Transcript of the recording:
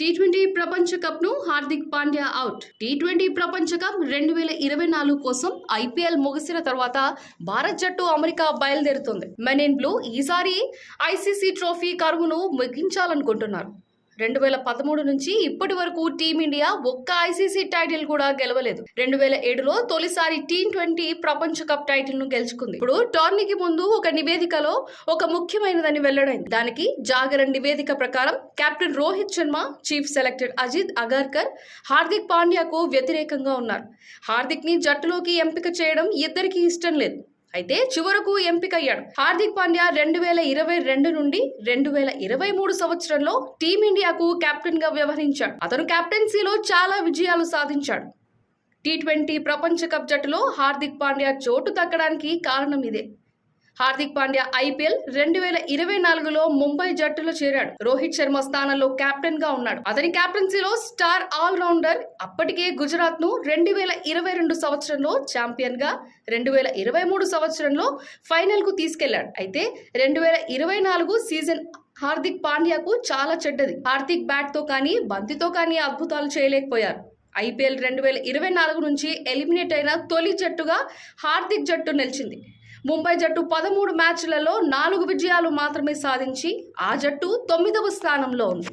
Tea twenty ప్రపంచ కప్ను Hardik Pandya out T twenty ప్రపంచ cup రెండు వేల ఇరవై నాలుగు కోసం ఐపీఎల్ ముగిసిన తర్వాత భారత్ జట్టు అమెరికా బయలుదేరుతుంది. మెన్ ఇన్ బ్లూ ఈసారి ఐసీసీ ట్రోఫీ కరువును ముగించాలనుకుంటున్నారు. రెండు వేల పదమూడు నుంచి ఇప్పటి వరకు టీమిండియా ఒక్క ఐసీసీ టైటిల్ కూడా గెలవలేదు. రెండు వేల ఏడులో తొలిసారి టీ ట్వంటీ ప్రపంచ కప్ టైటిల్ను గెలుచుకుంది. ఇప్పుడు టోర్నీకి ముందు ఒక నివేదికలో ఒక ముఖ్యమైనదని వెల్లడైంది. దానికి జాగరణ్ నివేదిక ప్రకారం captain Rohit Sharma chief selector Ajit Agarkar Hardik పాండ్యాకు వ్యతిరేకంగా ఉన్నారు. హార్దిక్ని జట్టులోకి ఎంపిక చేయడం ఇద్దరికీ ఇష్టం లేదు. అయితే చివరకు ఎంపికయ్యాడు. హార్దిక్ పాండ్యా రెండు వేల ఇరవై రెండు నుండి రెండు వేల ఇరవై మూడు సంవత్సరంలో టీమిండియాకు కెప్టెన్గా వ్యవహరించాడు. అతను కెప్టెన్సీలో చాలా విజయాలు సాధించాడు. టీ ట్వంటీ ప్రపంచ కప్ జట్టులో హార్దిక్ పాండ్యా చోటు దక్కడానికి కారణం ఇదే. హార్దిక్ పాండ్యా ఐపీఎల్ రెండు వేల ఇరవై నాలుగులో ముంబై జట్టులో చేరాడు. రోహిత్ శర్మ స్థానంలో కెప్టెన్గా ఉన్నాడు. అతని కెప్టెన్సీలో స్టార్ ఆల్ రౌండర్ అప్పటికే గుజరాత్ను రెండు వేల ఇరవై రెండు సంవత్సరంలో ఛాంపియన్గా రెండు వేల ఇరవై మూడు సంవత్సరంలో ఫైనల్కు తీసుకెళ్ళాడు. అయితే రెండు వేల ఇరవై నాలుగు సీజన్ హార్దిక్ పాండ్యాకు చాలా చెడ్డది. హార్దిక్ బ్యాట్తో కానీ బంతితో కానీ అద్భుతాలు చేయలేకపోయారు. ఐపీఎల్ రెండు వేల ఇరవై నాలుగు నుంచి ఎలిమినేట్ అయిన తొలి జట్టుగా హార్దిక్ జట్టు నిలిచింది. ముంబై జట్టు పదమూడు మ్యాచ్లలో నాలుగు విజయాలు మాత్రమే సాధించి ఆ జట్టు తొమ్మిదవ స్థానంలో ఉంది.